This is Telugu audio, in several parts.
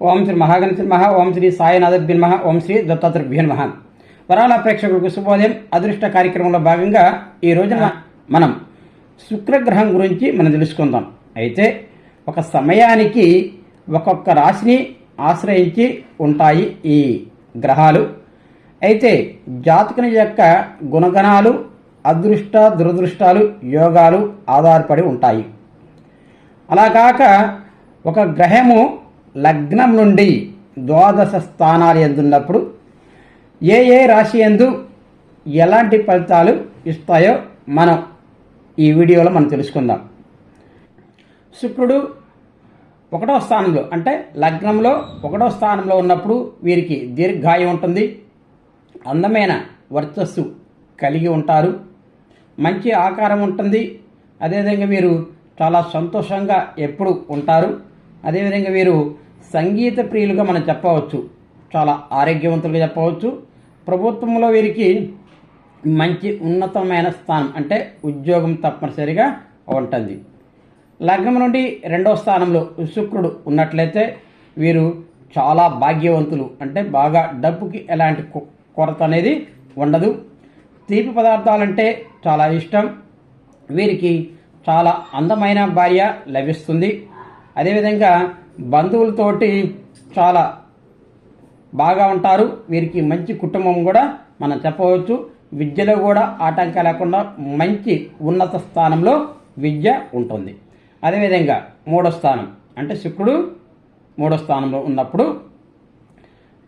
ఓం శ్రీ మహా ఓం శ్రీ సాయినాథభ్యన్ మహా ఓం శ్రీ మహా వరాల ప్రేక్షకులకు శుభోదయం. అదృష్ట కార్యక్రమంలో భాగంగా ఈ రోజున మనం శుక్రగ్రహం గురించి మనం తెలుసుకుందాం. అయితే ఒక సమయానికి ఒక్కొక్క రాశిని ఆశ్రయించి ఉంటాయి ఈ గ్రహాలు. అయితే జాతకుని యొక్క గుణగణాలు అదృష్ట దురదృష్టాలు యోగాలు ఆధారపడి ఉంటాయి. అలా కాక ఒక గ్రహము లగ్నం నుండి ద్వాదశ స్థానాలు ఎందున్నప్పుడు ఏ ఏ రాశి ఎందు ఎలాంటి ఫలితాలు ఇస్తాయో మనం ఈ వీడియోలో మనం తెలుసుకుందాం. శుక్రుడు ఒకటో స్థానంలో అంటే లగ్నంలో ఒకటో స్థానంలో ఉన్నప్పుడు వీరికి దీర్ఘాయం ఉంటుంది. అందమైన వర్చస్సు కలిగి ఉంటారు. మంచి ఆకారం ఉంటుంది. అదేవిధంగా వీరు చాలా సంతోషంగా ఎప్పుడు ఉంటారు. అదేవిధంగా వీరు సంగీత ప్రియులుగా మనం చెప్పవచ్చు. చాలా ఆరోగ్యవంతులుగా చెప్పవచ్చు. ప్రభుత్వంలో వీరికి మంచి ఉన్నతమైన స్థానం అంటే ఉద్యోగం తప్పనిసరిగా ఉంటుంది. లగ్నం నుండి రెండవ స్థానంలో శుక్రుడు ఉన్నట్లయితే వీరు చాలా భాగ్యవంతులు అంటే బాగా డబ్బుకి ఎలాంటి కొరత అనేది ఉండదు. తీపి పదార్థాలంటే చాలా ఇష్టం. వీరికి చాలా అందమైన భార్య లభిస్తుంది. అదేవిధంగా బంధువులతోటి చాలా బాగా ఉంటారు. వీరికి మంచి కుటుంబం కూడా మనం చెప్పవచ్చు. విద్యలో కూడా ఆటంకం లేకుండా మంచి ఉన్నత స్థానంలో విద్య ఉంటుంది. అదేవిధంగా మూడో స్థానం అంటే శుక్రుడు మూడో స్థానంలో ఉన్నప్పుడు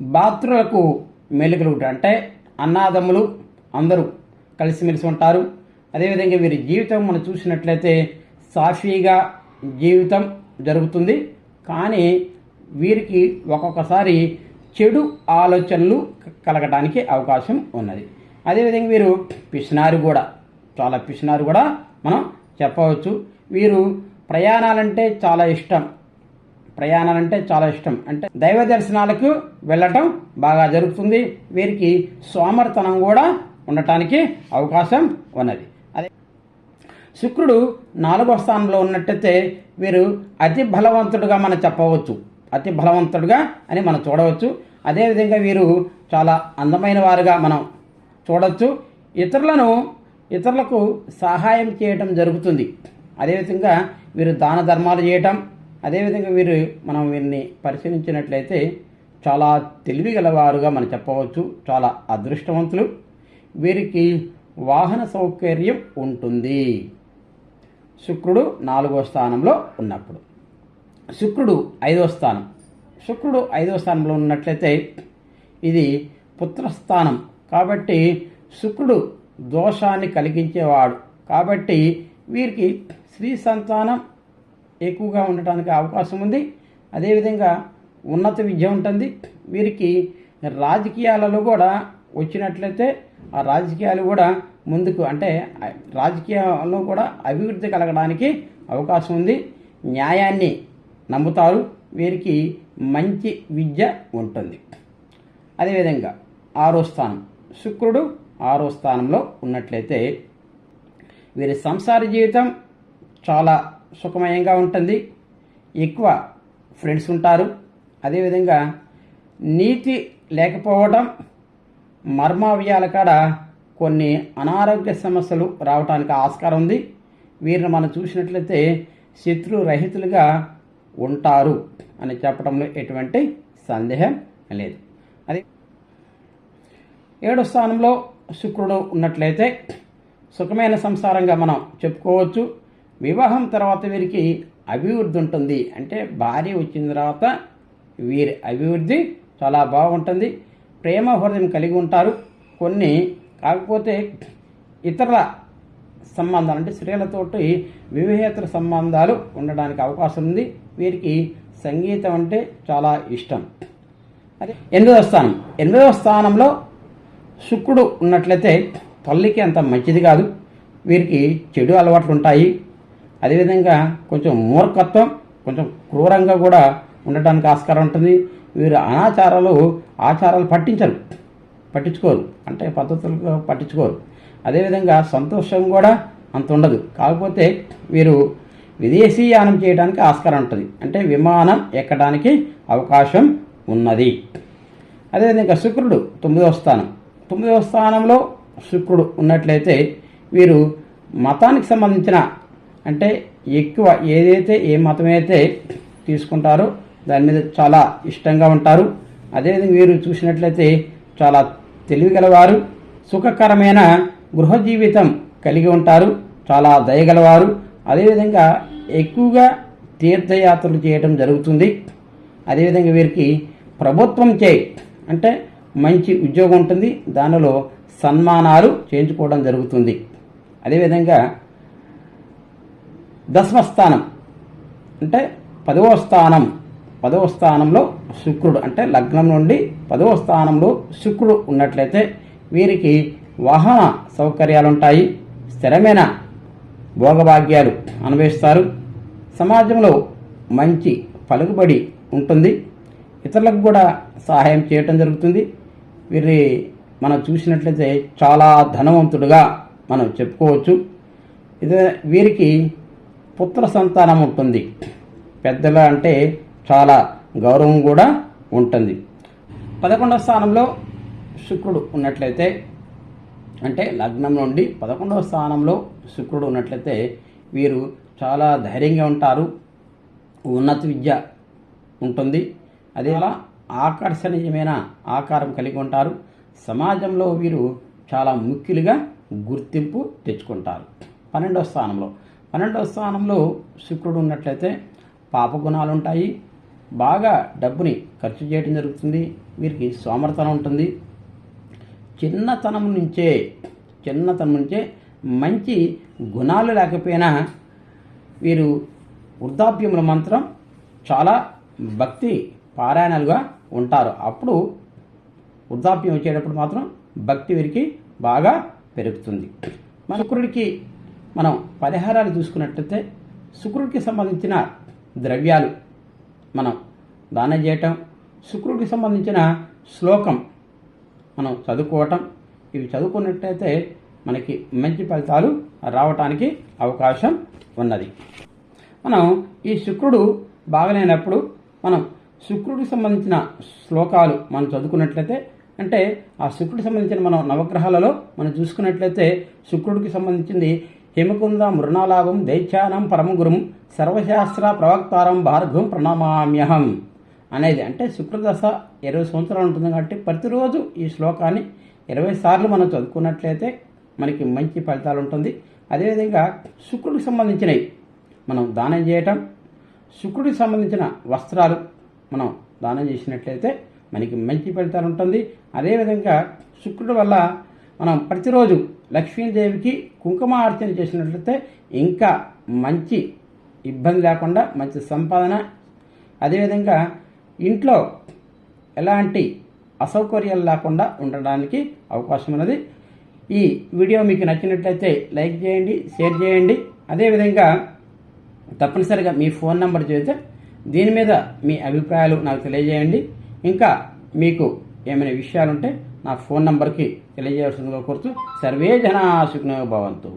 బాత్రులకు మెలుగులు అంటే అన్నాదమ్ములు అందరూ కలిసిమెలిసి ఉంటారు. అదేవిధంగా వీరి జీవితం మనం చూసినట్లయితే సాఫీగా జీవితం జరుగుతుంది. కానీ వీరికి ఒక్కొక్కసారి చెడు ఆలోచనలు కలగడానికి అవకాశం ఉన్నది. అదేవిధంగా వీరు పిసినారు కూడా. చాలా పిసినారు కూడా మనం చెప్పవచ్చు. వీరు ప్రయాణాలంటే చాలా ఇష్టం. ప్రయాణాలంటే చాలా ఇష్టం. అంటే దైవ దర్శనాలకు వెళ్ళటం బాగా జరుగుతుంది. వీరికి సోమర్తనం కూడా ఉండటానికి అవకాశం ఉన్నది. శుక్రుడు నాలుగో స్థానంలో ఉన్నట్టయితే వీరు అతి బలవంతుడుగా మనం చెప్పవచ్చు. అతి బలవంతుడుగా అని మనం చూడవచ్చు. అదేవిధంగా వీరు చాలా అందమైన వారుగా మనం చూడవచ్చు ఇతరులను ఇతరులకు సహాయం చేయటం జరుగుతుంది. అదేవిధంగా వీరు దాన ధర్మాలు చేయటం అదేవిధంగా వీరు మనం వీరిని పరిశీలించినట్లయితే చాలా తెలివి గలవారుగా మనం చెప్పవచ్చు. చాలా అదృష్టవంతులు. వీరికి వాహన సౌకర్యం ఉంటుంది. శుక్రుడు నాలుగో స్థానంలో ఉన్నప్పుడు. శుక్రుడు ఐదో స్థానం. శుక్రుడు ఐదో స్థానంలో ఉన్నట్లయితే ఇది పుత్రస్థానం. కాబట్టి శుక్రుడు దోషాన్ని కలిగించేవాడు. కాబట్టి వీరికి స్త్రీ సంతానం ఎక్కువగా ఉండటానికి అవకాశం ఉంది. అదేవిధంగా ఉన్నత విద్య ఉంటుంది. వీరికి రాజకీయాలలో కూడా వచ్చినట్లయితే ఆ రాజకీయాలు కూడా ముందుకు అంటే రాజకీయాల్లో కూడా అభివృద్ధి కలగడానికి అవకాశం ఉంది. న్యాయాన్ని నమ్ముతారు. వీరికి మంచి విద్య ఉంటుంది. అదేవిధంగా ఆరో స్థానం శుక్రుడు ఆరో స్థానంలో ఉన్నట్లయితే వీరి సంసార జీవితం చాలా సుఖమయంగా ఉంటుంది. ఎక్కువ ఫ్రెండ్స్ ఉంటారు. అదేవిధంగా నీతి లేకపోవడం మర్మావ్యాల కాడ కొన్ని అనారోగ్య సమస్యలు రావడానికి ఆస్కారం ఉంది. వీరిని మనం చూసినట్లయితే శత్రు రహితులుగా ఉంటారు అని చెప్పడంలో ఎటువంటి సందేహం లేదు. అది ఏడో స్థానంలో శుక్రుడు ఉన్నట్లయితే సుఖమైన సంసారంగా మనం చెప్పుకోవచ్చు. వివాహం తర్వాత వీరికి అభివృద్ధి ఉంటుంది. అంటే భార్య వచ్చిన తర్వాత వీరి అభివృద్ధి చాలా బాగుంటుంది. ప్రేమ హృదయం కలిగి ఉంటారు. కొన్ని కాకపోతే ఇతర సంబంధాలు అంటే స్త్రీలతోటి వివాహేతర సంబంధాలు ఉండడానికి అవకాశం ఉంది. వీరికి సంగీతం అంటే చాలా ఇష్టం. అదే ఎనిమిదవ స్థానం. ఎనిమిదవ స్థానంలో శుక్రుడు ఉన్నట్లయితే తల్లికి అంత మంచిది కాదు. వీరికి చెడు అలవాట్లు ఉంటాయి. అదేవిధంగా కొంచెం మూర్ఖత్వం కొంచెం క్రూరంగా కూడా ఉండటానికి ఆస్కారం ఉంటుంది. వీరు అనాచారాలు ఆచారాలు పట్టించరు. పట్టించుకోరు. అంటే పద్ధతులు పట్టించుకోరు. అదేవిధంగా సంతోషం కూడా అంత ఉండదు కాకపోతే వీరు విదేశీయానం చేయడానికి ఆస్కారం ఉంటుంది. అంటే విమానం ఎక్కడానికి అవకాశం ఉన్నది. అదేవిధంగా శుక్రుడు తొమ్మిదవ స్థానం. తొమ్మిదవ స్థానంలో శుక్రుడు ఉన్నట్లయితే వీరు మతానికి సంబంధించిన అంటే ఎక్కువ ఏదైతే ఏ మతం అయితే తీసుకుంటారో దాని మీద చాలా ఇష్టంగా ఉంటారు. అదేవిధంగా వీరు చూసినట్లయితే చాలా తెలివిగలవారు సుఖకరమైన గృహజీవితం కలిగి ఉంటారు చాలా దయగలవారు. అదేవిధంగా ఎక్కువగా తీర్థయాత్రలు చేయడం జరుగుతుంది. అదేవిధంగా వీరికి ప్రభుత్వం చే అంటే మంచి ఉద్యోగం ఉంటుంది. దానిలో సన్మానాలు చేయించుకోవడం జరుగుతుంది. అదేవిధంగా దశమ స్థానం అంటే పదవ స్థానం పదవ స్థానంలో శుక్రుడు అంటే లగ్నం నుండి పదవ స్థానంలో శుక్రుడు ఉన్నట్లయితే వీరికి వాహన సౌకర్యాలు ఉంటాయి స్థిరమైన భోగభాగ్యాలు అనుభవిస్తారు. సమాజంలో మంచి పలుకుబడి ఉంటుంది. ఇతరులకు కూడా సహాయం చేయటం జరుగుతుంది. వీరి మనం చూసినట్లయితే చాలా ధనవంతుడుగా మనం చెప్పుకోవచ్చు. ఇదే వీరికి పుత్ర సంతానం ఉంటుంది. పెద్దల అంటే చాలా గౌరవం కూడా ఉంటుంది. పదకొండవ స్థానంలో శుక్రుడు ఉన్నట్లయితే అంటే లగ్నం నుండి పదకొండవ స్థానంలో శుక్రుడు ఉన్నట్లయితే వీరు చాలా ధైర్యంగా ఉంటారు. ఉన్నత విద్య ఉంటుంది. అదే అలా ఆకర్షణీయమైన ఆకారం కలిగి ఉంటారు. సమాజంలో వీరు చాలా ముఖ్యులుగా గుర్తింపు తెచ్చుకుంటారు. పన్నెండవ స్థానంలో. పన్నెండవ స్థానంలో శుక్రుడు ఉన్నట్లయితే పాపగుణాలు ఉంటాయి బాగా డబ్బుని ఖర్చు చేయడం జరుగుతుంది. వీరికి సోమరతనం ఉంటుంది. చిన్నతనం నుంచే చిన్నతనం నుంచే మంచి గుణాలు లేకపోయినా వీరు వృద్ధాప్యముల మంత్రం చాలా భక్తి పారాయణాలుగా ఉంటారు. అప్పుడు వృద్ధాప్యం వచ్చేటప్పుడు మాత్రం భక్తి వీరికి బాగా పెరుగుతుంది. మన శుక్రుడికి మనం పరిహారాలు చూసుకున్నట్లయితే శుక్రుడికి సంబంధించిన ద్రవ్యాలు మనం దానం చేయటం శుక్రుడికి సంబంధించిన శ్లోకం మనం చదువుకోవటం ఇవి చదువుకున్నట్టయితే మనకి మంచి ఫలితాలు రావటానికి అవకాశం ఉన్నది. మనం ఈ శుక్రుడు బాగలేనప్పుడు మనం శుక్రుడికి సంబంధించిన శ్లోకాలు మనం చదువుకున్నట్లయితే అంటే ఆ శుక్రుడికి సంబంధించిన మనం నవగ్రహాలలో మనం చూసుకున్నట్లయితే శుక్రుడికి సంబంధించింది హిమకుంద మృణాలాభం దైత్యానం పరమగురుం సర్వశాస్త్ర ప్రవక్తారం భార్గవం ప్రణమామ్యహం. అనేది అంటే శుక్రదశ ఇరవై సంవత్సరాలు ఉంటుంది కాబట్టి ప్రతిరోజు ఈ శ్లోకాన్ని ఇరవై సార్లు మనం చదువుకున్నట్లయితే మనకి మంచి ఫలితాలు ఉంటుంది. అదేవిధంగా శుక్రుడికి సంబంధించినవి మనం దానం చేయటం శుక్రుడికి సంబంధించిన వస్త్రాలు మనం దానం చేసినట్లయితే మనకి మంచి ఫలితాలు ఉంటుంది. అదేవిధంగా శుక్రుడి వల్ల మనం ప్రతిరోజు లక్ష్మీదేవికి కుంకుమ ఆర్చన చేసినట్లయితే ఇంకా మంచి ఇబ్బంది లేకుండా మంచి సంపాదన. అదేవిధంగా ఇంట్లో ఎలాంటి అసౌకర్యాలు లేకుండా ఉండడానికి అవకాశం ఉన్నది. ఈ వీడియో మీకు నచ్చినట్లయితే లైక్ చేయండి షేర్ చేయండి. అదేవిధంగా తప్పనిసరిగా మీ ఫోన్ నెంబర్ చేస్తే దీని మీద మీ అభిప్రాయాలు నాకు తెలియజేయండి. ఇంకా మీకు ఏమైనా విషయాలుంటే నా ఫోన్ నంబర్కి తెలియజేయాల్సిందిగా కోరుతూ సర్వే జనా సుఖినో భవంతు.